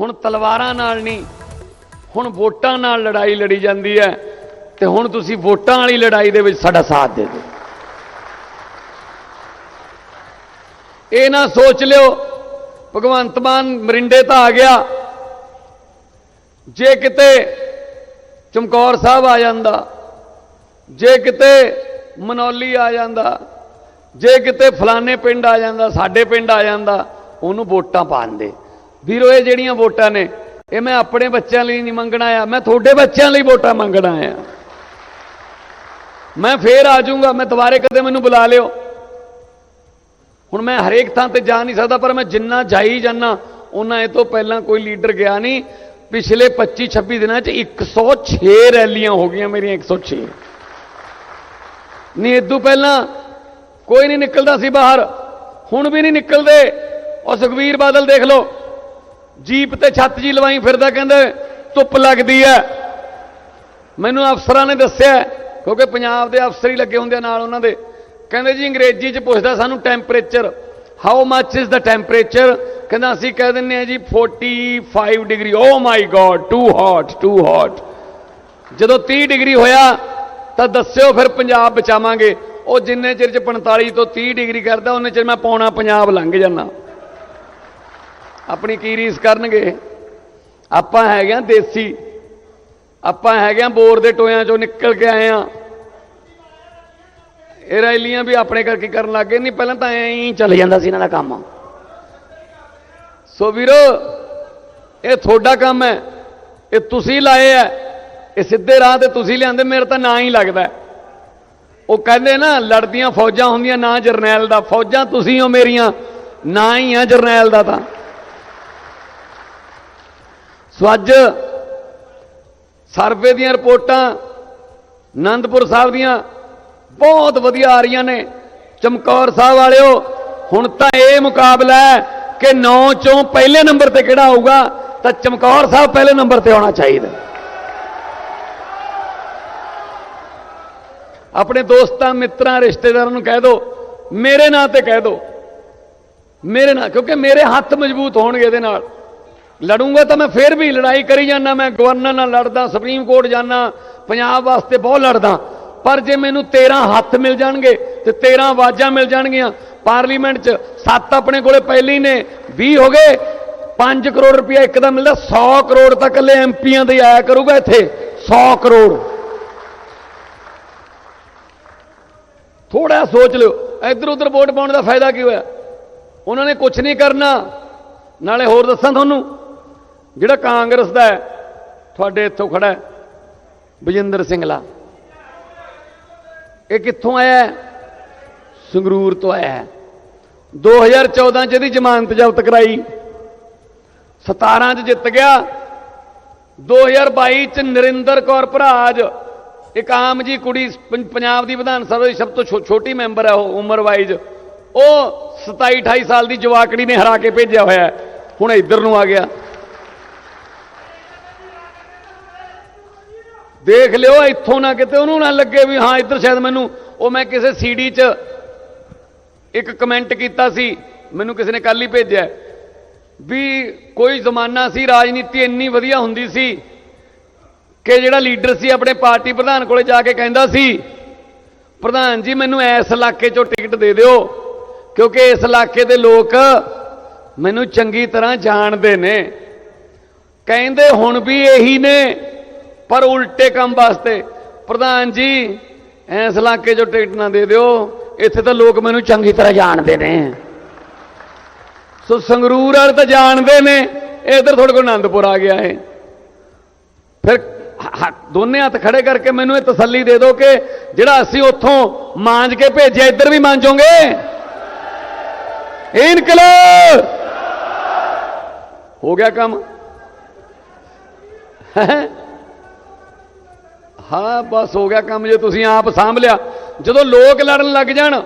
ਹੁਣ ਤਲਵਾਰਾਂ ਨਾਲ ਨਹੀਂ, ਹੁਣ ਵੋਟਾਂ ਨਾਲ ਲੜਾਈ ਲੜੀ ਜਾਂਦੀ ਹੈ ਤੇ ਹੁਣ ਤੁਸੀਂ ਵੋਟਾਂ ਵਾਲੀ ਲੜਾਈ ਦੇ ਵਿੱਚ ਸਾਡਾ ਸਾਥ ਦੇ ਦਿਓ। ਇਹ ਨਾ ਸੋਚ ਲਿਓ, ਭਗਵੰਤ ਮਾਨ ਮਰਿੰਡੇ ਤਾਂ ਆ ਗਿਆ, ਜੇ ਕਿਤੇ ਚਮਕੌਰ ਸਾਹਿਬ ਆ ਜਾਂਦਾ, ਜੇ ਕਿਤੇ ਮਨੌਲੀ ਆ ਜਾਂਦਾ, ਜੇ ਕਿਤੇ ਫਲਾਣੇ ਪਿੰਡ ਆ ਜਾਂਦਾ, ਸਾਡੇ ਪਿੰਡ ਆ ਜਾਂਦਾ, ਉਹਨੂੰ ਵੋਟਾਂ ਪਾਉਂਦੇ ਵੀਰੋ, ਇਹ ਜਿਹੜੀਆਂ ਵੋਟਾਂ ਨੇ, ਇਹ ਮੈਂ ਆਪਣੇ ਬੱਚਿਆਂ ਲਈ ਨਹੀਂ ਮੰਗਣਾ ਆ ਮੈਂ ਤੁਹਾਡੇ ਬੱਚਿਆਂ ਲਈ ਵੋਟਾਂ ਮੰਗਣਾ ਆ ਮੈਂ ਫੇਰ ਆ ਜਾਊਂਗਾ, ਮੈਂ ਦੁਬਾਰੇ ਕਦੇ ਮੈਨੂੰ ਬੁਲਾ ਲਿਓ। ਹੁਣ ਮੈਂ ਹਰੇਕ ਥਾਂ ਤੇ ਜਾ ਨਹੀਂ ਸਕਦਾ, ਪਰ ਮੈਂ ਜਿੰਨਾ ਜਾਈ ਜਾਣਾ ਉਹਨਾਂ ਇਹ ਤੋਂ ਪਹਿਲਾਂ ਕੋਈ ਲੀਡਰ ਗਿਆ ਨਹੀਂ। ਪਿਛਲੇ 25 26 ਦਿਨਾਂ 'ਚ 106 ਰੈਲੀਆਂ ਹੋ ਗਈਆਂ ਮੇਰੀਆਂ 106 ਨਹੀਂ ਇਦੋਂ ਪਹਿਲਾਂ ਕੋਈ ਨਹੀਂ ਨਿਕਲਦਾ ਸੀ ਬਾਹਰ, ਹੁਣ ਵੀ ਨਹੀਂ ਨਿਕਲਦੇ। ਉਹ ਸੁਖਵੀਰ ਬਾਦਲ ਦੇਖ ਲਓ ਜੀਪ ਤੇ ਛੱਤ ਜੀ ਲਵਾਈ ਫਿਰਦਾ ਕਹਿੰਦੇ, ਧੁੱਪ ਲੱਗਦੀ ਹੈ ਮੈਨੂੰ ਅਫਸਰਾਂ ਨੇ ਦੱਸਿਆ, ਕਿਉਂਕਿ ਪੰਜਾਬ ਦੇ ਅਫਸਰ ਹੀ ਲੱਗੇ ਹੁੰਦੇ ਆ ਨਾਲ ਉਹਨਾਂ ਦੇ। ਕਹਿੰਦੇ ਜੀ ਅੰਗਰੇਜ਼ੀ 'ਚ ਪੁੱਛਦਾ ਸਾਨੂੰ temperature how much is the temperature ਕਹਿੰਦਾ ਅਸੀਂ ਕਹਿ ਦਿੰਨੇ ਆ ਜੀ 45 degree oh my god too hot too hot ਜਦੋਂ 30 ਡਿਗਰੀ ਹੋਇਆ, ਤਾਂ ਦੱਸਿਓ ਫਿਰ ਪੰਜਾਬ ਬਚਾਵਾਂਗੇ। ਉਹ ਜਿੰਨੇ ਚਿਰ ਚ 45 ਤੋਂ 30 ਡਿਗਰੀ ਕਰਦਾ, ਉਹਨੇ ਚਿਰ ਮੈਂ ਪੌਣਾ ਪੰਜਾਬ ਲੰਘ ਜਾਣਾ ਆਪਣੀ ਕੀ ਰੀਸ ਕਰਨਗੇ? ਆਪਾਂ ਹੈਗੇ ਆ ਦੇਸੀ। ਆਪਾਂ ਹੈਗੇ ਆ ਬੋਰ ਦੇ ਟੋਇਆਂ ਚੋਂ ਨਿਕਲ ਕੇ ਆਏ ਆ। ਇਹ ਰੈਲੀਆਂ ਵੀ ਆਪਣੇ ਕਰਕੇ ਕਰਨ ਲੱਗੇ ਨਹੀਂ ਪਹਿਲਾਂ ਤਾਂ ਐਂ ਹੀ ਚੱਲ ਜਾਂਦਾ ਸੀ ਇਹਨਾਂ ਦਾ ਕੰਮ। ਸੋ ਵੀਰੋ, ਇਹ ਤੁਹਾਡਾ ਕੰਮ ਹੈ। ਇਹ ਤੁਸੀਂ ਲਾਏ ਐ ਇਹ ਸਿੱਧੇ ਰਾਹ ਤੇ ਤੁਸੀਂ ਲਿਆਂਦੇ, ਮੇਰੇ ਤਾਂ ਨਾਂ ਹੀ ਲੱਗਦਾ ਉਹ ਕਹਿੰਦੇ ਨਾ, ਲੜਦੀਆਂ ਫੌਜਾਂ ਹੁੰਦੀਆਂ, ਨਾ ਜਰਨੈਲ ਦਾ। ਫੌਜਾਂ ਤੁਸੀਂ ਹੋ ਮੇਰੀਆਂ, ਨਾ ਹੀ ਆ ਜਰਨੈਲ ਦਾ ਤਾਂ। ਸੋ ਅੱਜ ਸਰਵੇ ਦੀਆਂ ਰਿਪੋਰਟਾਂ ਆਨੰਦਪੁਰ ਸਾਹਿਬ ਦੀਆਂ ਬਹੁਤ ਵਧੀਆ ਆ ਰਹੀਆਂ ਨੇ। ਚਮਕੌਰ ਸਾਹਿਬ ਵਾਲਿਓ, ਹੁਣ ਤਾਂ ਇਹ ਮੁਕਾਬਲਾ ਹੈ ਕਿ 9 ਚੋਂ ਪਹਿਲੇ ਨੰਬਰ ਤੇ ਕਿਹੜਾ ਆਊਗਾ ਤਾਂ ਚਮਕੌਰ ਸਾਹਿਬ ਪਹਿਲੇ ਨੰਬਰ ਤੇ ਆਉਣਾ ਚਾਹੀਦਾ ਆਪਣੇ ਦੋਸਤਾਂ, ਮਿੱਤਰਾਂ, ਰਿਸ਼ਤੇਦਾਰਾਂ ਨੂੰ ਕਹਿ ਦਿਓ ਮੇਰੇ ਨਾਂ ਤੇ ਕਹਿ ਦਿਓ ਮੇਰੇ ਨਾਲ ਕਿਉਂਕਿ ਮੇਰੇ ਹੱਥ ਮਜ਼ਬੂਤ ਹੋਣਗੇ ਇਹਦੇ ਨਾਲ। ਲੜੂੰਗਾ ਤਾਂ ਮੈਂ ਫੇਰ ਵੀ ਲੜਾਈ ਕਰੀ ਜਾਂਦਾ, ਮੈਂ ਗਵਰਨਰ ਨਾਲ ਲੜਦਾ, ਸੁਪਰੀਮ ਕੋਰਟ ਜਾਂਦਾ, ਪੰਜਾਬ ਵਾਸਤੇ ਬਹੁਤ ਲੜਦਾ। ਪਰ ਜੇ ਮੈਨੂੰ 13 ਹੱਥ ਮਿਲ ਜਾਣਗੇ ਤੇ 13 ਆਵਾਜ਼ਾਂ ਮਿਲ ਜਾਣਗੀਆਂ, ਪਾਰਲੀਮੈਂਟ 'ਚ ਸੱਤ ਆਪਣੇ ਕੋਲੇ ਪਹਿਲੀ ਨੇ 20 ਹੋ ਗਏ 5 ਕਰੋੜ ਰੁਪਇਆ ਇੱਕ ਦਾ ਮਿਲਦਾ 100 ਕਰੋੜ ਤਾਂ ਇਕੱਲੇ ਐਮਪੀਆਂ ਦੇ ਆਇਆ ਕਰੂਗਾ ਇੱਥੇ 100 ਕਰੋੜ। ਥੋੜਾ ਸੋਚ ਲਿਓ ਇੱਧਰ ਉੱਧਰ ਵੋਟ ਪਾਉਣ ਦਾ ਫਾਇਦਾ ਕੀ ਹੋਇਆ? ਉਹਨਾਂ ਨੇ ਕੁਝ ਨਹੀਂ ਕਰਨਾ, ਨਾਲੇ ਹੋਰ ਦੱਸਾਂ ਤੁਹਾਨੂੰ ਜਿਹੜਾ ਕਾਂਗਰਸ ਦਾ ਹੈ, ਤੁਹਾਡੇ ਇੱਥੋਂ ਖੜਾ ਬਜਿੰਦਰ ਸਿੰਘਲਾ ਇਹ ਕਿੱਥੋਂ ਆਇਆ ਸੰਗਰੂਰ ਤੋਂ ਆਇਆ ਹੈ। 2014 ਚ ਇਹਦੀ ਜ਼ਮਾਨਤ ਜ਼ਬਤ ਕਰਾਈ। 17 ਚ ਜਿੱਤ ਗਿਆ। 2022 ਚ ਨਰਿੰਦਰ ਕੌਰ ਭਰਾਜ, ਇੱਕ ਆਮ ਜੀ ਕੁੜੀ ਪੰਜਾਬ ਦੀ ਵਿਧਾਨ ਸਭਾ ਦੀ ਸਭ ਤੋਂ ਛੋ- ਛੋਟੀ ਮੈਂਬਰ ਹੈ ਉਹ, ਉਮਰ ਵਾਈਜ਼। ਉਹ 27 28 ਸਾਲ ਦੀ ਜਵਾਕੜੀ ਨੇ ਹਰਾ ਕੇ ਭੇਜਿਆ ਹੋਇਆ ਹੁਣ ਇੱਧਰ ਨੂੰ ਆ ਗਿਆ। ਦੇਖ ਲਿਓ, ਇੱਥੋਂ ਨਾ ਕਿਤੇ ਉਹਨੂੰ ਨਾ ਲੱਗੇ ਵੀ ਹਾਂ, ਇੱਧਰ ਸ਼ਾਇਦ ਮੈਨੂੰ, ਉਹ ਮੈਂ ਕਿਸੇ ਸੀਡੀ 'ਚ ਇੱਕ ਕਮੈਂਟ ਕੀਤਾ ਸੀ, ਮੈਨੂੰ ਕਿਸੇ ਨੇ ਕੱਲ ਹੀ ਭੇਜਿਆ। ਵੀ ਕੋਈ ਜ਼ਮਾਨਾ ਸੀ, ਰਾਜਨੀਤੀ ਇੰਨੀ ਵਧੀਆ ਹੁੰਦੀ ਸੀ ਕਿ ਜਿਹੜਾ ਲੀਡਰ ਸੀ, ਆਪਣੇ ਪਾਰਟੀ ਪ੍ਰਧਾਨ ਕੋਲੇ ਜਾ ਕੇ ਕਹਿੰਦਾ ਸੀ, ਪ੍ਰਧਾਨ ਜੀ, ਮੈਨੂੰ ਇਸ ਇਲਾਕੇ 'ਚੋਂ ਟਿਕਟ ਦੇ ਦਿਓ, ਕਿਉਂਕਿ ਇਸ ਇਲਾਕੇ ਦੇ ਲੋਕ ਮੈਨੂੰ ਚੰਗੀ ਤਰ੍ਹਾਂ ਜਾਣਦੇ ਨੇ। ਕਹਿੰਦੇ ਹੁਣ ਵੀ ਇਹੀ ਨੇ। ਪਰ ਉਲਟੇ ਕੰਮ ਵਾਸਤੇ। ਪ੍ਰਧਾਨ ਜੀ ਇਸ ਇਲਾਕੇ 'ਚੋਂ ਟਿਕਟ ਨਾ ਦੇ ਦਿਓ। ਇੱਥੇ ਤਾਂ ਲੋਕ ਮੈਨੂੰ ਚੰਗੀ ਤਰ੍ਹਾਂ ਜਾਣਦੇ ਨੇ। ਸੋ ਸੰਗਰੂਰ ਵਾਲੇ ਤਾਂ ਜਾਣਦੇ ਨੇ, ਇਧਰ ਤੁਹਾਡੇ ਕੋਲ ਆਨੰਦਪੁਰ ਆ ਗਿਆ ਹੈ ਫਿਰ ਦੋਨੇ ਹੱਥ ਖੜੇ ਕਰਕੇ ਮੈਨੂੰ ਇਹ ਤਸੱਲੀ ਦੇ ਦਿਓ ਕਿ ਜਿਹੜਾ ਅਸੀਂ ਉੱਥੋਂ ਮਾਂਜ ਕੇ ਭੇਜਿਆ, ਇੱਧਰ ਵੀ ਮਾਂਜੋਗੇ। ਇਨਕਲਾਬ! ਹੋ ਗਿਆ ਕੰਮ। ਹੈਂ? ਹਾਂ, ਬਸ ਹੋ ਗਿਆ ਕੰਮ ਜੇ ਤੁਸੀਂ ਆਪ ਸਾਂਭ ਲਿਆ ਜਦੋਂ ਲੋਕ ਲੜਨ ਲੱਗ ਜਾਣ,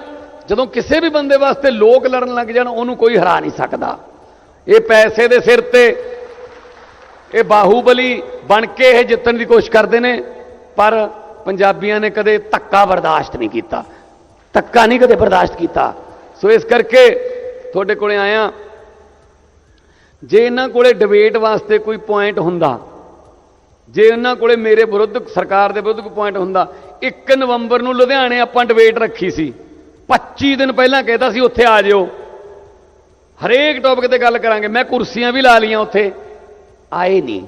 ਜਦੋਂ ਕਿਸੇ ਵੀ ਬੰਦੇ ਵਾਸਤੇ ਲੋਕ ਲੜਨ ਲੱਗ ਜਾਣ, ਉਹਨੂੰ ਕੋਈ ਹਰਾ ਨਹੀਂ ਸਕਦਾ। ਇਹ ਪੈਸੇ ਦੇ ਸਿਰ ਤੇ, ਇਹ ਬਾਹੂਬਲੀ ਬਣ ਕੇ ਇਹ ਜਿੱਤਣ ਦੀ ਕੋਸ਼ਿਸ਼ ਕਰਦੇ ਨੇ, ਪਰ ਪੰਜਾਬੀਆਂ ਨੇ ਕਦੇ ਧੱਕਾ ਬਰਦਾਸ਼ਤ ਨਹੀਂ ਕੀਤਾ। ਧੱਕਾ ਨਹੀਂ ਕਦੇ ਬਰਦਾਸ਼ਤ ਕੀਤਾ। ਸੋ ਇਸ ਕਰਕੇ ਤੁਹਾਡੇ ਕੋਲੇ ਆਇਆ। ਜੇ ਇਹਨਾਂ ਕੋਲੇ ਡਿਬੇਟ ਵਾਸਤੇ ਕੋਈ ਪੁਆਇੰਟ ਹੁੰਦਾ ਜੇ ਉਹਨਾਂ ਕੋਲੇ ਮੇਰੇ ਵਿਰੁੱਧ ਸਰਕਾਰ ਦੇ ਵਿਰੁੱਧ ਕੋਈ ਪੁਆਇੰਟ ਹੁੰਦਾ 1 ਨਵੰਬਰ ਨੂੰ ਲੁਧਿਆਣੇ ਆਪਾਂ ਡਿਬੇਟ ਰੱਖੀ ਸੀ। 25 ਦਿਨ ਪਹਿਲਾਂ ਕਹਿਤਾ ਸੀ, ਉੱਥੇ ਆ ਜਿਓ। ਹਰੇਕ ਟੌਪਿਕ ਤੇ ਗੱਲ ਕਰਾਂਗੇ। ਮੈਂ ਕੁਰਸੀਆਂ ਵੀ ਲਾ ਲੀਆਂ ਉੱਥੇ। ਆਏ ਨਹੀਂ।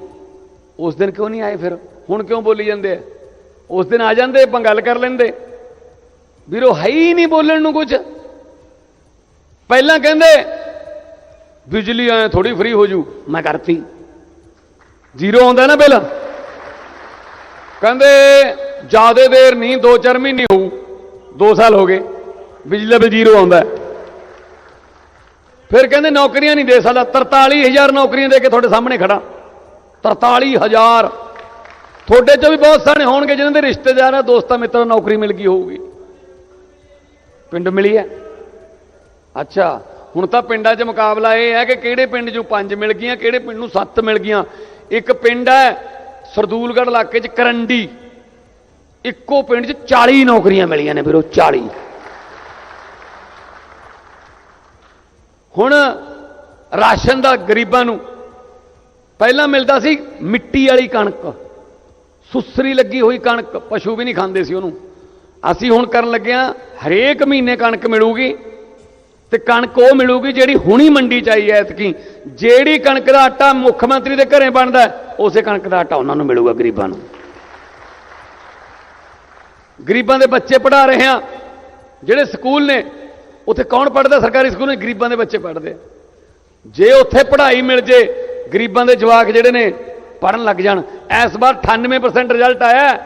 ਉਸ ਦਿਨ ਕਿਉਂ ਨਹੀਂ ਆਏ ਫਿਰ? ਹੁਣ ਕਿਉਂ ਬੋਲੀ ਜਾਂਦੇ ਆ? ਉਸ ਦਿਨ ਆ ਜਾਂਦੇ, ਆਪਾਂ ਗੱਲ ਕਰ ਲੈਂਦੇ। ਵੀਰੋ, ਹੈ ਹੀ ਨਹੀਂ ਬੋਲਣ ਨੂੰ ਕੁਝ। ਪਹਿਲਾਂ ਕਹਿੰਦੇ, ਬਿਜਲੀ ਐ ਥੋੜੀ ਫ੍ਰੀ ਹੋ ਜੂ। ਮੈਂ ਕਰਤੀ। ਜ਼ੀਰੋ ਆਉਂਦਾ ਨਾ ਬਿੱਲ। ਕਹਿੰਦੇ, ਜਿਆਦੇ ਦੇਰ ਨਹੀਂ 2-4 ਮਹੀਨੇ ਹੋਊ 2 ਸਾਲ ਹੋ ਗਏ, ਬਿਜਲੀ ਦਾ ਜ਼ੀਰੋ ਆਉਂਦਾ ਫਿਰ ਕਹਿੰਦੇ, ਨੌਕਰੀਆਂ ਨਹੀਂ ਦੇ ਸਕਦਾ 43000 ਨੌਕਰੀਆਂ ਦੇ ਕੇ ਤੁਹਾਡੇ ਸਾਹਮਣੇ ਖੜਾ 43000 ਤੁਹਾਡੇ ਚੋਂ ਵੀ ਬਹੁਤ ਸਾਰੇ ਹੋਣਗੇ, ਜਿਨ੍ਹਾਂ ਦੇ ਰਿਸ਼ਤੇਦਾਰ ਆ, ਦੋਸਤਾਂ, ਮਿੱਤਰਾਂ ਨੌਕਰੀ ਮਿਲ ਗਈ ਹੋਊਗੀ। ਪਿੰਡ ਮਿਲੀ ਹੈ? ਅੱਛਾ, ਹੁਣ ਤਾਂ ਪਿੰਡਾਂ 'ਚ ਮੁਕਾਬਲਾ ਇਹ ਹੈ ਕਿ ਕਿਹੜੇ ਪਿੰਡ 'ਚੋਂ ਪੰਜ ਮਿਲ ਗਈਆਂ, ਕਿਹੜੇ ਪਿੰਡ ਨੂੰ ਸੱਤ ਮਿਲ ਗਈਆਂ। ਇੱਕ ਪਿੰਡ ਹੈ ਸਰਦੂਲਗੜ੍ਹ ਇਲਾਕੇ 'ਚ ਕਰੰਡੀ। ਇੱਕੋ ਪਿੰਡ 'ਚ 40 ਨੌਕਰੀਆਂ ਮਿਲੀਆਂ ਨੇ ਵੀਰੋ 40 ਹੁਣ ਰਾਸ਼ਨ ਦਾ ਗਰੀਬਾਂ ਨੂੰ ਪਹਿਲਾਂ ਮਿਲਦਾ ਸੀ ਮਿੱਟੀ ਵਾਲੀ ਕਣਕ। ਸੁਸਰੀ ਲੱਗੀ ਹੋਈ ਕਣਕ, ਪਸ਼ੂ ਵੀ ਨਹੀਂ ਖਾਂਦੇ ਸੀ ਉਹਨੂੰ। ਅਸੀਂ ਹੁਣ ਕਰਨ ਲੱਗੇ ਹਾਂ, ਹਰੇਕ ਮਹੀਨੇ ਕਣਕ ਮਿਲੂਗੀ ਤੇ ਕਣਕ ਉਹ ਮਿਲੂਗੀ ਜਿਹੜੀ ਹੁਣੀ ਮੰਡੀ ਚ ਆਈ ਐ ਐਤਕੀ। ਜਿਹੜੀ ਕਣਕ ਦਾ ਆਟਾ ਮੁੱਖ ਮੰਤਰੀ ਦੇ ਘਰੇ ਬਣਦਾ ਉਸੇ ਕਣਕ ਦਾ ਆਟਾ ਉਹਨਾਂ ਨੂੰ ਮਿਲੂਗਾ ਗਰੀਬਾਂ ਨੂੰ। ਗਰੀਬਾਂ ਦੇ ਬੱਚੇ ਪੜਾ ਰਹੇ ਆ। ਜਿਹੜੇ ਸਕੂਲ ਨੇ, ਉੱਥੇ ਕੌਣ ਪੜਦਾ ਸਰਕਾਰੀ ਸਕੂਲ ਨੇ, ਗਰੀਬਾਂ ਦੇ ਬੱਚੇ ਪੜਦੇ ਜੇ ਉੱਥੇ ਪੜ੍ਹਾਈ ਮਿਲ ਜੇ, ਗਰੀਬਾਂ ਦੇ ਜਵਾਕ ਜਿਹੜੇ ਨੇ ਪੜਨ ਲੱਗ ਜਾਣ। ਇਸ ਵਾਰ 98% ਰਿਜ਼ਲਟ ਆਇਆ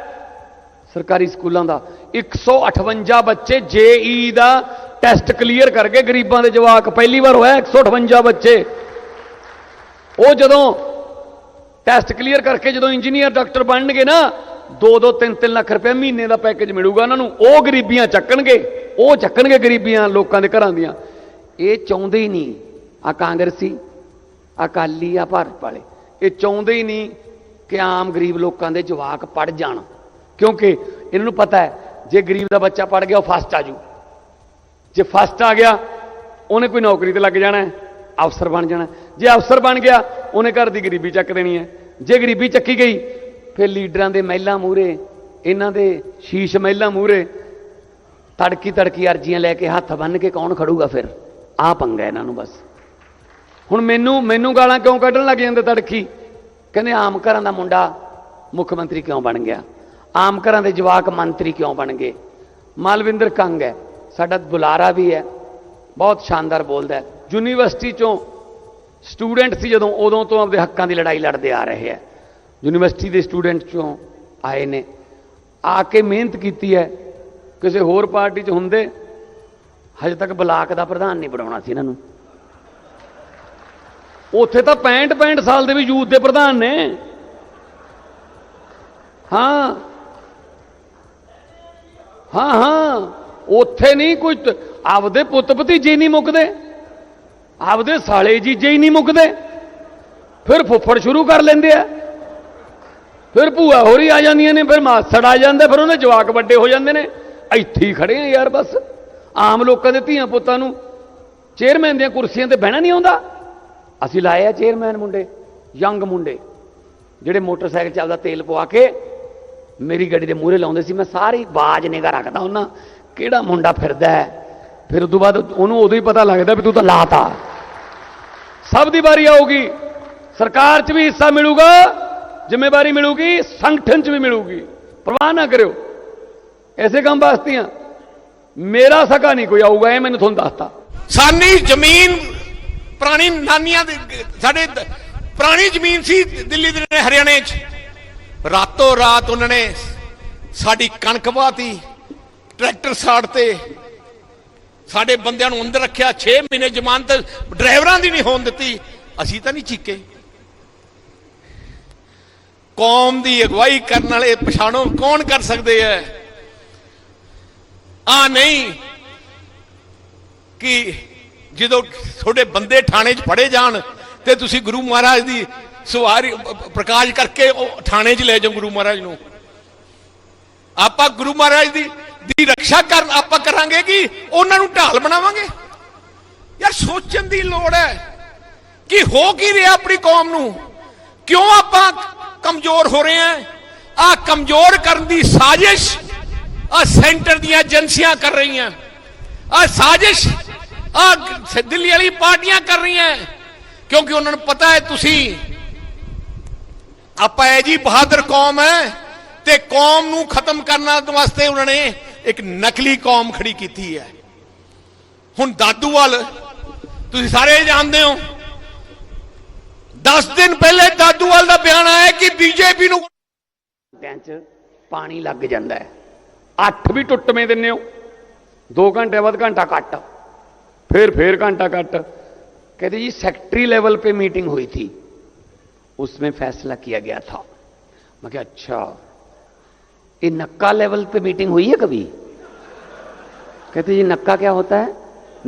ਸਰਕਾਰੀ ਸਕੂਲਾਂ ਦਾ। 158 ਬੱਚੇ ਜੇਈ ਦਾ ਟੈਸਟ ਕਲੀਅਰ ਕਰਕੇ ਗਰੀਬਾਂ ਦੇ ਜਵਾਕ ਪਹਿਲੀ ਵਾਰ ਹੋਇਆ 158 ਬੱਚੇ। ਉਹ ਜਦੋਂ ਟੈਸਟ ਕਲੀਅਰ ਕਰਕੇ ਜਦੋਂ ਇੰਜੀਨੀਅਰ ਡਾਕਟਰ ਬਣਨਗੇ ਨਾ 2-2 3-3 ਲੱਖ ਰੁਪਏ ਮਹੀਨੇ ਦਾ ਪੈਕੇਜ ਮਿਲੂਗਾ ਉਹਨਾਂ ਨੂੰ। ਉਹ ਗਰੀਬੀਆਂ ਚੱਕਣਗੇ ਉਹ ਚੱਕਣਗੇ ਗਰੀਬੀਆਂ ਲੋਕਾਂ ਦੇ ਘਰਾਂ ਦੀਆਂ। ਇਹ ਚਾਹੁੰਦੇ ਹੀ ਨਹੀਂ ਆ ਕਾਂਗਰਸੀ ਅਕਾਲੀ ਆ ਭਾਰਤ ਵਾਲੇ। ਇਹ ਚਾਹੁੰਦੇ ਹੀ ਨਹੀਂ ਕਿ ਆਮ ਗਰੀਬ ਲੋਕਾਂ ਦੇ ਜਵਾਕ ਪੜ ਜਾਣ। ਕਿਉਂਕਿ ਇਹਨਾਂ ਨੂੰ ਪਤਾ ਹੈ ਜੇ ਗਰੀਬ ਦਾ ਬੱਚਾ ਪੜ ਗਿਆ ਉਹ ਫਸਟ ਆ ਜੂ। ਜੇ ਫਸਟ ਆ ਗਿਆ ਉਹਨੇ ਕੋਈ ਨੌਕਰੀ ਤੇ ਲੱਗ ਜਾਣਾ ਹੈ, ਅਫਸਰ ਬਣ ਜਾਣਾ। ਜੇ ਅਫਸਰ ਬਣ ਗਿਆ, ਉਹਨੇ ਘਰ ਦੀ ਗਰੀਬੀ ਚੱਕ ਦੇਣੀ ਹੈ। ਜੇ ਗਰੀਬੀ ਚੱਕੀ ਗਈ, ਫਿਰ ਲੀਡਰਾਂ ਦੇ ਮਹਿਲਾ ਮੂਰੇ ਇਹਨਾਂ ਦੇ ਸ਼ੀਸ਼ ਮਹਿਲਾ ਮੂਰੇ ਤੜਕੀ ਤੜਕੀ ਅਰਜ਼ੀਆਂ ਲੈ ਕੇ ਹੱਥ ਬੰਨ ਕੇ ਕੌਣ ਖੜੂਗਾ ਫਿਰ? ਆ ਪੰਗਾ ਇਹਨਾਂ ਨੂੰ ਬਸ। ਹੁਣ ਮੈਨੂੰ ਮੈਨੂੰ ਗਾਲਾਂ ਕਿਉਂ ਕੱਢਣ ਲੱਗ ਜਾਂਦੇ ਤੜਕੀ? ਕਹਿੰਦੇ ਆਮ ਘਰਾਂ ਦਾ ਮੁੰਡਾ ਮੁੱਖ ਮੰਤਰੀ ਕਿਉਂ ਬਣ ਗਿਆ? ਆਮ ਘਰਾਂ ਦੇ ਜਵਾਕ ਮੰਤਰੀ ਕਿਉਂ ਬਣ ਗਏ? ਮਾਲਵਿੰਦਰ ਕੰਗ ਹੈ। ਸਾਡਾ ਬੁਲਾਰਾ ਵੀ ਹੈ। ਬਹੁਤ ਸ਼ਾਨਦਾਰ ਬੋਲਦਾ ਹੈ। ਯੂਨੀਵਰਸਿਟੀ ਚੋਂ ਸਟੂਡੈਂਟ ਸੀ ਜਦੋਂ ਉਦੋਂ ਤੋਂ ਆਪਦੇ ਹੱਕਾਂ ਦੀ ਲੜਾਈ ਲੜਦੇ ਆ ਰਹੇ ਹੈ ਯੂਨੀਵਰਸਿਟੀ ਦੇ ਸਟੂਡੈਂਟ ਚੋਂ ਆਏ ਨੇ। ਆ ਕੇ ਮਿਹਨਤ ਕੀਤੀ ਹੈ। ਕਿਸੇ ਹੋਰ ਪਾਰਟੀ 'ਚ ਹੁੰਦੇ, ਹਜੇ ਤੱਕ ਬਲਾਕ ਦਾ ਪ੍ਰਧਾਨ ਨਹੀਂ ਬਣਾਉਣਾ ਸੀ ਇਹਨਾਂ ਨੂੰ। ਉੱਥੇ ਤਾਂ 65 65 ਸਾਲ ਦੇ ਵੀ ਯੂਥ ਦੇ ਪ੍ਰਧਾਨ ਨੇ। ਹਾਂ। ਹਾਂ ਹਾਂ। ਉੱਥੇ ਨਹੀਂ ਕੋਈ ਆਪਦੇ ਪੁੱਤ ਭਤੀਜੇ ਨਹੀਂ ਮੁੱਕਦੇ। ਆਪਦੇ ਸਾਲੇ ਜੀਜੇ ਹੀ ਨਹੀਂ ਮੁੱਕਦੇ। ਫਿਰ ਫੁੱਫੜ ਸ਼ੁਰੂ ਕਰ ਲੈਂਦੇ ਆ। ਫਿਰ ਭੂਆ ਹੋਰੀ ਆ ਜਾਂਦੀਆਂ ਨੇ, ਫਿਰ ਮਾਸੜ ਆ ਜਾਂਦਾ, ਫਿਰ ਉਹਦੇ ਜਵਾਕ ਵੱਡੇ ਹੋ ਜਾਂਦੇ ਨੇ। ਇੱਥੇ ਹੀ ਖੜੇ ਆ ਯਾਰ ਬਸ। ਆਮ ਲੋਕਾਂ ਦੇ ਧੀਆਂ ਪੁੱਤਾਂ ਨੂੰ ਚੇਅਰਮੈਨ ਦੀਆਂ ਕੁਰਸੀਆਂ ਤੇ ਬਹਿਣਾ ਨਹੀਂ ਆਉਂਦਾ। ਅਸੀਂ ਲਾਏ ਆ ਚੇਅਰਮੈਨ ਮੁੰਡੇ, ਯੰਗ ਮੁੰਡੇ, ਜਿਹੜੇ ਮੋਟਰਸਾਈਕਲ ਚੱਲਦਾ ਤੇਲ ਪਵਾ ਕੇ ਮੇਰੀ ਗੱਡੀ ਦੇ ਮੂਹਰੇ ਲਾਉਂਦੇ ਸੀ। ਮੈਂ ਸਾਰੀ ਬਾਜ ਨਿਗਾ ਰੱਖਦਾ ਉਹਨਾਂ ਕਿਹੜਾ ਮੁੰਡਾ ਫਿਰਦਾ ਹੈ। ਫਿਰ ਤੋਂ ਬਾਅਦ ਉਹਨੂੰ ਉਦੋਂ ਹੀ ਪਤਾ ਲੱਗਦਾ ਵੀ ਤੂੰ ਤਾਂ ਲਾਤਾ। ਸਭ ਦੀ ਵਾਰੀ ਆਊਗੀ। ਸਰਕਾਰ 'ਚ ਵੀ ਹਿੱਸਾ ਮਿਲੂਗਾ, ਜ਼ਿੰਮੇਵਾਰੀ ਮਿਲੂਗੀ, ਸੰਗਠਨ 'ਚ ਵੀ ਮਿਲੂਗੀ। ਪਰਵਾਹ ਨਾ ਕਰਿਓ। ਐਸੇ ਕੰਮ ਵਾਸਤੇ ਮੇਰਾ ਸਕਾ ਨਹੀਂ ਕੋਈ ਆਊਗਾ, ਇਹ ਮੈਨੂੰ ਤੁਹਾਨੂੰ ਦੱਸਤਾ। ਸਾਨੀ ਜ਼ਮੀਨ, ਪੁਰਾਣੀ ਨਾਨੀਆਂ ਦੇ, ਸਾਡੇ ਪੁਰਾਣੀ ਜ਼ਮੀਨ ਸੀ ਦਿੱਲੀ ਦੇ ਹਰਿਆਣੇ 'ਚ। ਰਾਤੋਂ ਰਾਤ ਉਹਨਾਂ ਨੇ ਸਾਡੀ ਕਣਕ ਵਾਤੀ ਟਰੈਕਟਰ ਸਾੜ ਤੇ ਸਾਡੇ ਬੰਦਿਆਂ ਨੂੰ ਅੰਦਰ ਰੱਖਿਆ 6 ਮਹੀਨੇ ਜ਼ਮਾਨਤ ਡਰਾਈਵਰਾਂ ਦੀ ਨਹੀਂ ਹੋਣ ਦਿੱਤੀ। ਅਸੀਂ ਤਾਂ ਨਹੀਂ ਚੀਕੇ। ਕੌਮ ਦੀ ਅਗਵਾਈ ਕਰਨ ਵਾਲੇ ਪਛਾਣੋ ਕੌਣ ਕਰ ਸਕਦੇ ਐ ਆ ਨਹੀਂ ਕਿ ਜਦੋਂ ਤੁਹਾਡੇ ਬੰਦੇ ਥਾਣੇ 'ਚ ਫੜੇ ਜਾਣ ਤੇ ਤੁਸੀਂ ਗੁਰੂ ਮਹਾਰਾਜ ਦੀ ਸਵਾਰੀ ਪ੍ਰਕਾਸ਼ ਕਰਕੇ ਉਹ ਥਾਣੇ 'ਚ ਲੈ ਜਾਓ ਗੁਰੂ ਮਹਾਰਾਜ ਨੂੰ। ਆਪਾਂ ਗੁਰੂ ਮਹਾਰਾਜ ਦੀ ਦੀ ਰੱਖਿਆ ਕਰਨ ਆਪਾਂ ਕਰਾਂਗੇ ਕਿ? ਉਹਨਾਂ ਨੂੰ ਢਾਲ ਬਣਾਵਾਂਗੇ? ਯਾਰ ਸੋਚਣ ਦੀ ਲੋੜ ਹੈ ਕਿ ਹੋ ਕੀ ਰਿਹਾ ਆਪਣੀ ਕੌਮ ਨੂੰ? ਕਿਉਂ ਆਪਾਂ ਕਮਜ਼ੋਰ ਹੋ ਰਹੇ ਹਾਂ? ਆ ਕਮਜ਼ੋਰ ਕਰਨ ਦੀ ਸਾਜ਼ਿਸ਼ ਆ ਸੈਂਟਰ ਦੀਆਂ ਏਜੰਸੀਆਂ ਕਰ ਰਹੀਆਂ। ਆ ਸਾਜ਼ਿਸ਼ ਆ ਦਿੱਲੀ ਵਾਲੀ ਪਾਰਟੀਆਂ ਕਰ ਰਹੀਆਂ। ਕਿਉਂਕਿ ਉਹਨਾਂ ਨੂੰ ਪਤਾ ਹੈ ਤੁਸੀਂ, ਆਪਾਂ ਇਹ ਜੀ ਬਹਾਦਰ ਕੌਮ ਹੈ। ਤੇ ਕੌਮ ਨੂੰ ਖਤਮ ਕਰਨ ਵਾਸਤੇ ਉਹਨਾਂ ਨੇ ਇੱਕ ਨਕਲੀ ਕੌਮ ਖੜੀ ਕੀਤੀ ਹੈ ਹੁਣ ਦਾਦੂਵਾਲ ਤੁਸੀਂ ਸਾਰੇ ਜਾਣਦੇ ਹੋ 10 ਦਿਨ ਪਹਿਲੇ ਦਾਦੂਵਾਲ ਦਾ ਬਿਆਨ ਆਇਆ ਕਿ ਬੀਜੇਪੀ ਨੂੰ ਘੰਟਿਆਂ 'ਚ ਪਾਣੀ ਲੱਗ ਜਾਂਦਾ ਹੈ ਅੱਠ ਵੀ ਟੁੱਟਵੇਂ ਦਿੰਨੇ ਹੋ 2 ਘੰਟੇ ਬਾਅਦ ਘੰਟਾ ਕੱਟ फिर फिर घंटा कट कहते जी सेक्रेटरी लेवल पे मीटिंग हुई थी उसमें फैसला किया गया था मैं क्या अच्छा ये नक्का लेवल पे मीटिंग हुई है कभी कहते जी नक्का क्या होता है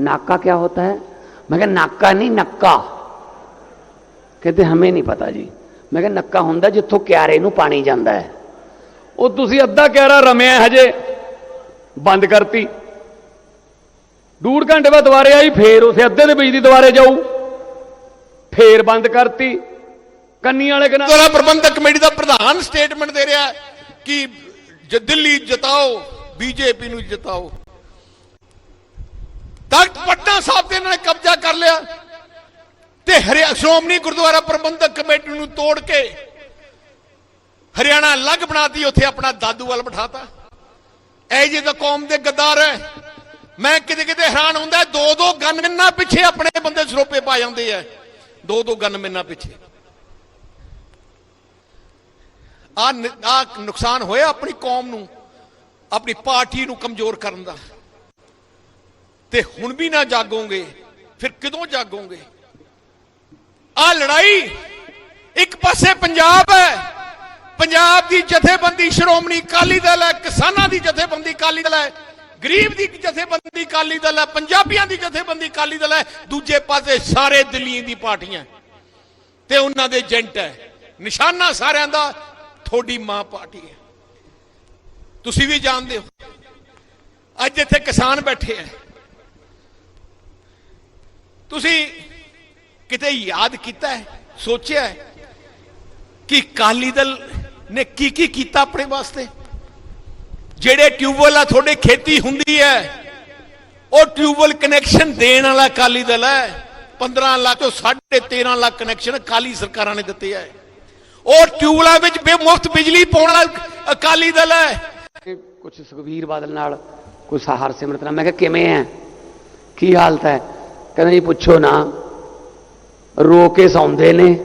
नाका क्या होता है मैं क्या नाका नहीं नक्का ਕਹਿੰਦੇ ਹਮੇ ਨਹੀਂ ਪਤਾ ਜੀ ਮੈਂ ਕਿਹਾ ਨੱਕਾ ਹੁੰਦਾ ਜਿੱਥੋਂ ਕਿਆਰੇ ਨੂੰ ਪਾਣੀ ਜਾਂਦਾ ਹੈ ਉਹ ਤੁਸੀਂ ਅੱਧਾ ਕਿਆਰਾ ਰਮਿਆ ਹਜੇ ਬੰਦ ਕਰਤੀ ਡੂੜ ਘੰਟੇ ਬਾਅਦ ਦੁਬਾਰੇ ਆਈ ਫੇਰ ਉਸੇ ਅੱਧੇ ਦੇ ਬਿਜਲੀ ਦੁਬਾਰੇ ਜਾਊ ਫੇਰ ਬੰਦ ਕਰਤੀ ਕੰਨੀ ਵਾਲੇ ਕਿਨਾਂ ਗੁਰਦੁਆਰਾ ਪ੍ਰਬੰਧਕ ਕਮੇਟੀ ਦਾ ਪ੍ਰਧਾਨ ਸਟੇਟਮੈਂਟ ਦੇ ਰਿਹਾ ਹੈ ਕਿ ਜ- ਦਿੱਲੀ ਜਿਤਾਓ, ਬੀਜੇਪੀ ਨੂੰ ਜਿਤਾਓ। ਤਖਤ ਪਟਨਾ ਸਾਹਿਬ ਤੇ ਇਹਨਾਂ ਨੇ ਕਬਜ਼ਾ ਕਰ ਲਿਆ ਤੇ ਹਰਿਆ, ਸ਼੍ਰੋਮਣੀ ਗੁਰਦੁਆਰਾ ਪ੍ਰਬੰਧਕ ਕਮੇਟੀ ਨੂੰ ਤੋੜ ਕੇ ਹਰਿਆਣਾ ਅਲੱਗ ਬਣਾਤੀ, ਉੱਥੇ ਆਪਣਾ ਦਾਦੂ ਵੱਲ ਬਿਠਾਤਾ। ਇਹ ਜੇ ਤਾਂ ਕੌਮ ਦੇ ਗੱਦਾਰ ਹੈ ਮੈਂ ਕਿਤੇ ਕਿਤੇ ਹੈਰਾਨ ਹੁੰਦਾ ਦੋ ਦੋ ਗਨਮੈਨਾਂ ਪਿੱਛੇ ਆਪਣੇ ਬੰਦੇ ਸਰੋਪੇ ਪਾ ਜਾਂਦੇ ਐ। ਦੋ ਦੋ ਗਨਮੈਨਾਂ ਪਿੱਛੇ। ਆ ਆ ਨੁਕਸਾਨ ਹੋਇਆ ਆਪਣੀ ਕੌਮ ਨੂੰ, ਆਪਣੀ ਪਾਰਟੀ ਨੂੰ ਕਮਜ਼ੋਰ ਕਰਨ ਦਾ। ਤੇ ਹੁਣ ਵੀ ਨਾ ਜਾਗੋਗੇ, ਫਿਰ ਕਦੋਂ ਜਾਗੋਗੇ? ਆ ਲੜਾਈ ਇੱਕ ਪਾਸੇ ਪੰਜਾਬ ਹੈ, ਪੰਜਾਬ ਦੀ ਜਥੇਬੰਦੀ ਸ਼੍ਰੋਮਣੀ ਅਕਾਲੀ ਦਲ ਹੈ, ਕਿਸਾਨਾਂ ਦੀ ਜਥੇਬੰਦੀ ਅਕਾਲੀ ਦਲ ਹੈ, ਗਰੀਬ ਦੀ ਜਥੇਬੰਦੀ ਅਕਾਲੀ ਦਲ ਹੈ, ਪੰਜਾਬੀਆਂ ਦੀ ਜਥੇਬੰਦੀ ਅਕਾਲੀ ਦਲ ਹੈ, ਦੂਜੇ ਪਾਸੇ ਸਾਰੇ ਦਿੱਲੀ ਦੀ ਪਾਰਟੀਆਂ। ਤੇ ਉਹਨਾਂ ਦੇ ਏਜੰਟ ਹੈ। ਨਿਸ਼ਾਨਾ ਸਾਰਿਆਂ ਦਾ ਤੁਹਾਡੀ ਮਾਂ ਪਾਰਟੀ ਹੈ। ਤੁਸੀਂ ਵੀ ਜਾਣਦੇ ਹੋ। ਅੱਜ ਇੱਥੇ ਕਿਸਾਨ ਬੈਠੇ ਆ ਤੁਸੀਂ ਕਿਤੇ ਯਾਦ ਕੀਤਾ ਹੈ, ਸੋਚਿਆ ਹੈ ਕਿ ਕਾਲੀ ਦਲ ਨੇ ਕੀ ਕੀ ਕੀਤਾ ਆਪਣੇ ਵਾਸਤੇ? ਜਿਹੜੇ ਟਿਊਬਵੈਲ ਆ, ਤੁਹਾਡੇ ਖੇਤੀ ਹੁੰਦੀ ਹੈ। ਉਹ ਟਿਊਬਵੈਲ ਕਨੈਕਸ਼ਨ ਦੇਣ ਵਾਲਾ ਕਾਲੀ ਦਲ ਹੈ। 15 ਲੱਖ ਤੋਂ 13.5 ਲੱਖ ਕਨੈਕਸ਼ਨ ਕਾਲੀ ਸਰਕਾਰਾਂ ਨੇ ਦਿੱਤੇ ਹੈ। ਉਹ ਟਿਊਬਵੈਲਾਂ ਵਿੱਚ ਬੇਮੁਫਤ ਬਿਜਲੀ ਪਾਉਣਾ ਅਕਾਲੀ ਦਲ ਹੈ। ਕੁਝ ਸੁਖਵੀਰ ਬਾਦਲ ਨਾਲ ਕੋਈ ਸਹਾਰ ਸਿਮਰਤ ਨਾਲ। ਮੈਂ ਕਿਹਾ, ਕਿਵੇਂ ਹੈ ਕੀ ਹਾਲਤ ਹੈ ਕਹਿੰਦਾ ਜੀ, ਪੁੱਛੋ ਨਾ। ਰੋ ਕੇ ਸੌਂਦੇ ਨੇ,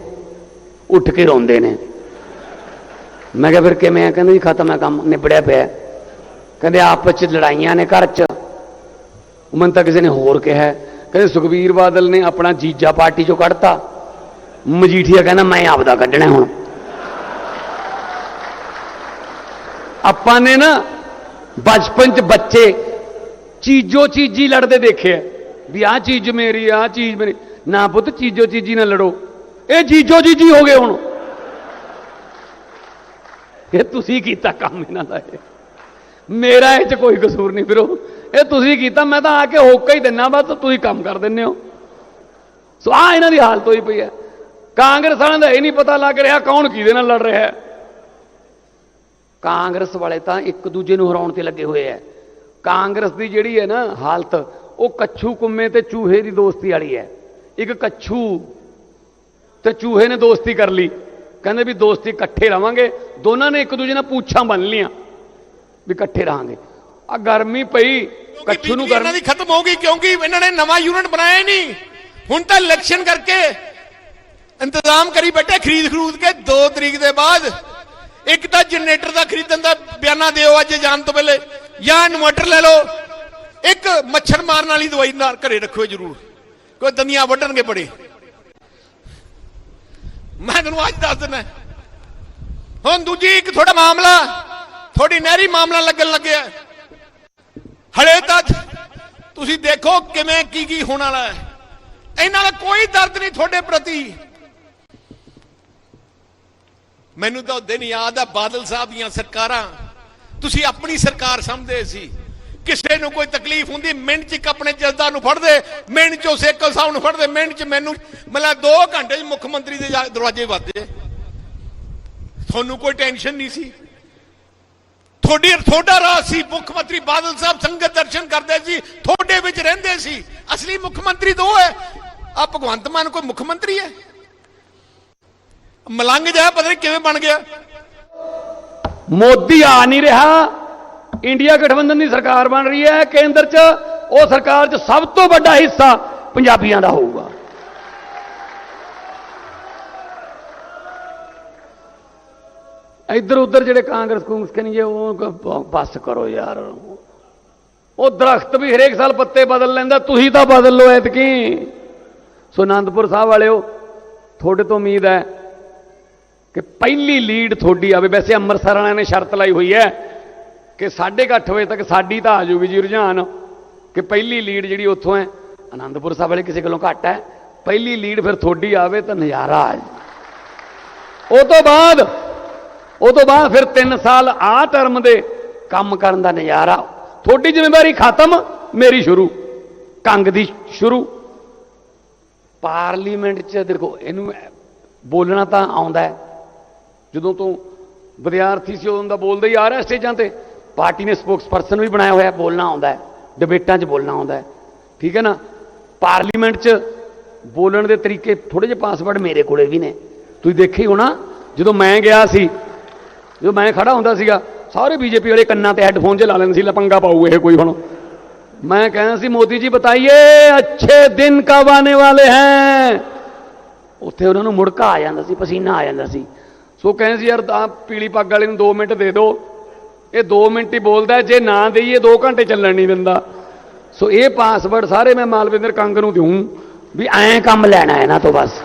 ਉੱਠ ਕੇ ਰੋਂਦੇ ਨੇ। ਮੈਂ ਕਿਹਾ, ਫਿਰ ਕਿਵੇਂ ਹੈ ਕਹਿੰਦਾ ਜੀ, ਖਤਮ ਹੈ ਕੰਮ, ਨਿਬੜਿਆ ਪਿਆ। ਕਹਿੰਦੇ, ਆਪਸ ਚ ਲੜਾਈਆਂ ਨੇ ਘਰ ਚ। ਮਨ ਤਾਂ ਕਿਸੇ ਨੇ ਹੋਰ ਕਿਹਾ। ਕਹਿੰਦੇ ਸੁਖਵੀਰ ਬਾਦਲ ਨੇ ਆਪਣਾ ਜੀਜਾ ਪਾਰਟੀ ਚੋਂ ਕੱਢਤਾ। ਮਜੀਠੀਆ ਕਹਿੰਦਾ, ਮੈਂ ਆਪਦਾ ਕੱਢਣਾ ਹੁਣ। ਆਪਾਂ ਨੇ ਨਾ ਬਚਪਨ ਚ ਬੱਚੇ ਚੀਜ਼ੋ ਚੀਜ਼ੀ ਲੜਦੇ ਦੇਖੇ ਆ, ਵੀ ਆਹ ਚੀਜ਼ ਮੇਰੀ, ਆਹ ਚੀਜ਼ ਮੇਰੀ। ਨਾ ਪੁੱਤ, ਚੀਜ਼ੋ ਚੀਜ਼ੀ ਨਾਲ ਲੜੋ। ਇਹ ਚੀਜ਼ੋ ਚੀਜ਼ੀ ਹੋ ਗਏ ਹੁਣ। ਇਹ ਤੁਸੀਂ ਕੀਤਾ ਕੰਮ ਇਹਨਾਂ ਦਾ ਇਹ। ਮੇਰਾ ਇਹ ਚ ਕੋਈ ਕਸੂਰ ਨਹੀਂ ਫਿਰੋ ਇਹ ਤੁਸੀਂ ਕੀਤਾ, ਮੈਂ ਤਾਂ ਆ ਕੇ ਹੋਕਾ ਹੀ ਦਿੰਨਾ, ਬਸ ਤੁਸੀਂ ਕੰਮ ਕਰ ਦਿੰਦੇ ਹੋ। ਸੋ ਆ ਇਹਨਾਂ ਦੀ ਹਾਲਤ ਹੋਈ ਪਈ ਹੈ। ਕਾਂਗਰਸ ਵਾਲਿਆਂ ਦਾ ਇਹ ਨਹੀਂ ਪਤਾ ਲੱਗ ਰਿਹਾ ਕੌਣ ਕਿਹਦੇ ਨਾਲ ਲੜ ਰਿਹਾ ਹੈ। ਕਾਂਗਰਸ ਵਾਲੇ ਤਾਂ ਇੱਕ ਦੂਜੇ ਨੂੰ ਹਰਾਉਣ ਤੇ ਲੱਗੇ ਹੋਏ ਐ। ਕਾਂਗਰਸ ਦੀ ਜਿਹੜੀ ਹੈ ਨਾ ਹਾਲਤ ਉਹ ਕੱਛੂ ਕੁੰਮੇ ਤੇ ਚੂਹੇ ਦੀ ਦੋਸਤੀ ਵਾਲੀ ਹੈ ਇੱਕ ਕੱਛੂ ਤੇ ਚੂਹੇ ਨੇ ਦੋਸਤੀ ਕਰ ਲਈ। ਕਹਿੰਦੇ ਵੀ ਦੋਸਤੀ ਇਕੱਠੇ ਰਵਾਂਗੇ ਦੋਨਾਂ ਨੇ ਇੱਕ ਦੂਜੇ ਨਾਲ ਪੂਛਾਂ ਬੰਨ ਲੀਆਂ ਵੀ ਇਕੱਠੇ ਰਹਾਂਗੇ। ਆ ਗਰਮੀ ਪਈ ਕੱਛੂ ਨੂੰ ਗਰਮੀ ਦੀ ਖਤਮ ਹੋ ਗਈ ਕਿਉਂਕਿ ਇਹਨਾਂ ਨੇ ਨਵਾਂ ਯੂਨਿਟ ਬਣਾਇਆ ਨਹੀਂ। ਹੁਣ ਤਾਂ ਇਲੈਕਸ਼ਨ ਕਰਕੇ ਇੰਤਜ਼ਾਮ ਕਰੀ ਬੈਠੇ ਖਰੀਦ ਖਰੂਦ ਕੇ 2 ਤਰੀਕ ਦੇ ਬਾਅਦ ਇੱਕ ਤਾਂ ਜਨਰੇਟਰ ਦਾ ਖਰੀਦਣ ਦਾ ਬਿਆਨਾ ਦਿਓ ਅੱਜ ਜਾਣ ਤੋਂ ਪਹਿਲੇ। ਜਾਂ ਇਨਵਰਟਰ ਲੈ ਲਓ। ਇੱਕ ਮੱਛਰ ਮਾਰਨ ਵਾਲੀ ਦਵਾਈ ਨਾਲ ਘਰੇ ਰੱਖਿਓ ਜਰੂਰ। ਕੋਈ ਦੰਦੀਆਂ ਵੱਢਣਗੇ ਬੜੇ। ਮੈਂ ਤੁਹਾਨੂੰ ਅੱਜ ਦੱਸ ਦਿੰਦਾ। ਹੁਣ ਦੂਜੀ ਇੱਕ ਥੋੜਾ ਮਾਮਲਾ। ਥੋੜੀ ਨਹਿਰੀ ਮਾਮਲਾ ਲੱਗਣ ਲੱਗਿਆ। ਹਲੇ ਤੱਕ ਤੁਸੀਂ ਦੇਖੋ ਕਿਵੇਂ ਕੀ ਕੀ ਹੋਣ ਵਾਲਾ ਹੈ। ਇਹਨਾਂ ਦਾ ਕੋਈ ਦਰਦ ਨਹੀਂ ਤੁਹਾਡੇ ਪ੍ਰਤੀ। ਮੈਨੂੰ ਤਾਂ ਦਿਨ ਯਾਦ ਆ, ਬਾਦਲ ਸਾਹਿਬ ਦੀਆਂ ਸਰਕਾਰਾਂ। ਤੁਸੀਂ ਆਪਣੀ ਸਰਕਾਰ ਸਮਝਦੇ ਸੀ। ਕਿਸੇ ਨੂੰ ਕੋਈ ਤਕਲੀਫ ਹੁੰਦੀ, ਮਿੰਟ ਚ ਇੱਕ ਆਪਣੇ ਜਲਦਾ ਨੂੰ ਫੜਦੇ, ਮਿੰਟ ਚੋਂ ਸੇਕਲ ਸਾਹਿਬ ਨੂੰ ਫੜਦੇ, ਮਿੰਟ ਚ ਮੈਨੂੰ, ਮਤਲਬ 2 ਘੰਟੇ ਚ ਮੁੱਖ ਮੰਤਰੀ ਦੇ ਦਰਵਾਜ਼ੇ ਵੱਜਦੇ। ਤੁਹਾਨੂੰ ਕੋਈ ਟੈਨਸ਼ਨ ਨਹੀਂ ਸੀ? ਤੁਹਾਡੀ ਤੁਹਾਡਾ ਰਾਜ ਸੀ, ਮੁੱਖ ਮੰਤਰੀ ਬਾਦਲ ਸਾਹਿਬ ਸੰਗਤ ਦਰਸ਼ਨ ਕਰਦੇ ਸੀ, ਤੁਹਾਡੇ ਵਿੱਚ ਰਹਿੰਦੇ ਸੀ। ਅਸਲੀ ਮੁੱਖ ਮੰਤਰੀ ਦੋ ਹੈ। ਆ ਭਗਵੰਤ ਮਾਨ ਕੋਈ ਮੁੱਖ ਮੰਤਰੀ ਹੈ? ਮਲੰਗ ਜਿਹਾ ਪਤਾ ਨਹੀਂ ਕਿਵੇਂ ਬਣ ਗਿਆ। ਮੋਦੀ ਆ ਨਹੀਂ ਰਿਹਾ। ਇੰਡੀਆ ਗਠਬੰਧਨ ਦੀ ਸਰਕਾਰ ਬਣ ਰਹੀ ਹੈ। ਕੇਂਦਰ 'ਚ ਉਹ ਸਰਕਾਰ 'ਚ ਸਭ ਤੋਂ ਵੱਡਾ ਹਿੱਸਾ ਪੰਜਾਬੀਆਂ ਦਾ ਹੋਊਗਾ। ਇੱਧਰ ਉੱਧਰ ਜਿਹੜੇ ਕਾਂਗਰਸ ਕੂੰਗਸ ਕਹਿੰਦੇ ਉਹ ਕ- ਬਸ ਕਰੋ ਯਾਰ। ਉਹ ਦਰਖਤ ਵੀ ਹਰੇਕ ਸਾਲ ਪੱਤੇ ਬਦਲ ਲੈਂਦਾ। ਤੁਸੀਂ ਤਾਂ ਬਦਲ ਲਓ ਐਤਕੀ। ਸੋ ਆਨੰਦਪੁਰ ਸਾਹਿਬ ਵਾਲਿਓ, ਤੁਹਾਡੇ ਤੋਂ ਉਮੀਦ ਹੈ ਕਿ ਪਹਿਲੀ ਲੀਡ ਤੁਹਾਡੀ ਆਵੇ। ਵੈਸੇ ਅੰਮ੍ਰਿਤਸਰ ਵਾਲਿਆਂ ਨੇ ਸ਼ਰਤ ਲਾਈ ਹੋਈ ਹੈ ਕਿ 8:30 ਵਜੇ ਤੱਕ ਸਾਡੀ ਤਾਂ ਆ ਜੂਗੀ ਜੀ ਰੁਝਾਨ, ਕਿ ਪਹਿਲੀ ਲੀਡ ਜਿਹੜੀ ਉੱਥੋਂ ਹੈ, ਆਨੰਦਪੁਰ ਸਾਹਿਬ ਵਾਲੇ ਕਿਸੇ ਕੋਲੋਂ ਘੱਟ ਹੈ, ਪਹਿਲੀ ਲੀਡ ਫਿਰ ਤੁਹਾਡੀ ਆਵੇ ਤਾਂ ਨਜ਼ਾਰਾ ਆ ਜਾਏ ਉਹ ਤੋਂ ਬਾਅਦ, ਉਹ ਤੋਂ ਬਾਅਦ ਫਿਰ 3 ਸਾਲ ਆ ਟਰਮ ਦੇ ਕੰਮ ਕਰਨ ਦਾ ਨਜ਼ਾਰਾ। ਤੁਹਾਡੀ ਜ਼ਿੰਮੇਵਾਰੀ ਖਤਮ, ਮੇਰੀ ਸ਼ੁਰੂ, ਕੰਗ ਦੀ ਸ਼ੁਰੂ। ਪਾਰਲੀਮੈਂਟ 'ਚ ਦੇਖੋ, ਇਹਨੂੰ ਬੋਲਣਾ ਤਾਂ ਆਉਂਦਾ ਹੈ। ਜਦੋਂ ਤੋਂ ਵਿਦਿਆਰਥੀ ਸੀ, ਉਦੋਂ ਦਾ ਬੋਲਦਾ ਹੀ ਆ ਰਿਹਾ ਸਟੇਜਾਂ ਤੇ। ਪਾਰਟੀ ਨੇ ਸਪੋਕਸਪਰਸਨ ਵੀ ਬਣਾਇਆ ਹੋਇਆ, ਬੋਲਣਾ ਆਉਂਦਾ ਹੈ, ਡਿਬੇਟਾਂ 'ਚ ਬੋਲਣਾ ਆਉਂਦਾ ਹੈ। ਠੀਕ ਹੈ ਨਾ? ਪਾਰਲੀਮੈਂਟ 'ਚ ਬੋਲਣ ਦੇ ਤਰੀਕੇ ਥੋੜੇ ਜਿਹੇ ਪਾਸਵਰਡ ਮੇਰੇ ਕੋਲੇ ਵੀ ਨੇ। ਤੁਸੀਂ ਦੇਖੇ ਹੋਣਾ, ਜਦੋਂ ਮੈਂ ਗਿਆ ਸੀ, ਜਦੋਂ ਮੈਂ ਖੜਾ ਹੁੰਦਾ ਸੀਗਾ, ਸਾਰੇ ਬੀਜੇਪੀ ਵਾਲੇ ਕੰਨਾਂ ਤੇ ਹੈੱਡਫੋਨ 'ਚ ਲਾ ਲੈਂਦੇ ਸੀ, ਲਪੰਗਾ ਪਾਊ ਇਹ ਕੋਈ ਹੁਣ। ਮੈਂ ਕਹਿੰਦਾ ਸੀ, ਮੋਦੀ ਜੀ ਬਤਾਈਏ, ਅੱਛੇ ਦਿਨ ਕਬ ਆने ਵਾਲੇ ਹੈ। ਉੱਥੇ ਉਹਨਾਂ ਨੂੰ ਮੁੜਕਾ ਆ ਜਾਂਦਾ ਸੀ, ਪਸੀਨਾ ਆ ਜਾਂਦਾ ਸੀ। ਸੋ ਕਹਿੰਦੇ ਸੀ, ਯਾਰ ਆ ਪੀਲੀ ਪੱਗ ਵਾਲੇ ਨੂੰ 2 ਮਿੰਟ ਦੇ ਦਿਓ। ਇਹ 2 ਮਿੰਟ ਹੀ ਬੋਲਦਾ ਜੇ ਨਾ ਦੇਈਏ 2 ਘੰਟੇ ਚੱਲਣ ਨਹੀਂ ਦਿੰਦਾ। ਸੋ ਇਹ ਪਾਸਵਰਡ ਸਾਰੇ ਮੈਂ ਮਾਲਵਿੰਦਰ ਕੰਗ ਨੂੰ ਦਿਉਂ ਵੀ ਐਂ ਕੰਮ ਲੈਣਾ ਇਹਨਾਂ ਤੋਂ ਬਸ।